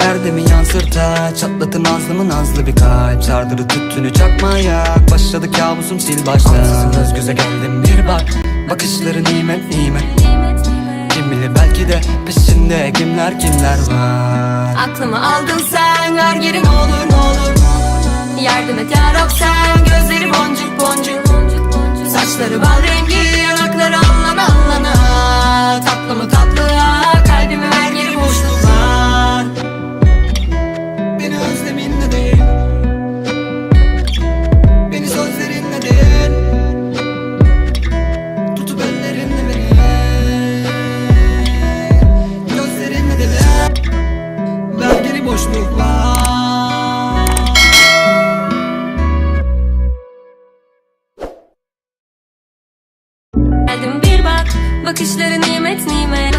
Erdemi yansırta Çatlatın nazlımı nazlı bir kalp. Sardırı tüttünü çakmaya Başladı kabusum sil baştan. Ansızın göz göze geldim bir bak. Bakışları nimet nimet. Kim bilir belki de peşinde kimler kimler var. Aklımı aldın sen ver geri ne olur ne olur. Yardım et yarab sen gözleri boncuk boncuk. Saçları bal rengi Ver geri boşluk var Geldim bir bak bakışları nimet nimet